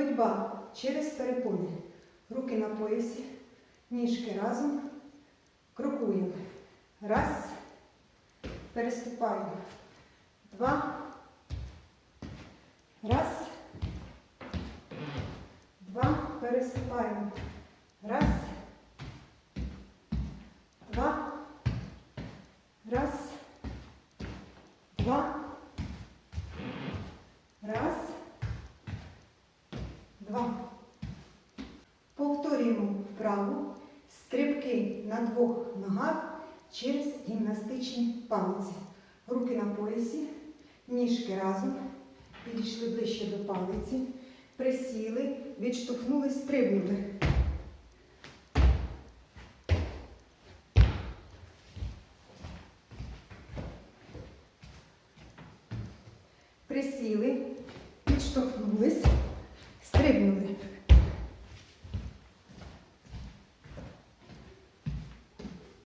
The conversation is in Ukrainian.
Ходьба через перепони. Руки на поясі, ніжки разом. Крокуємо. Раз. Переступаємо. Два. Раз. Два. Переступаємо. Раз. Два. Раз. Два. Раз. Два. Повторюємо вправу стрибки на двох ногах через гімнастичні палиці. Руки на поясі, ніжки разом, підійшли ближче до палиці, присіли, відштовхнули, стрибнули. Присіли, відштовхнулись, стрибнули.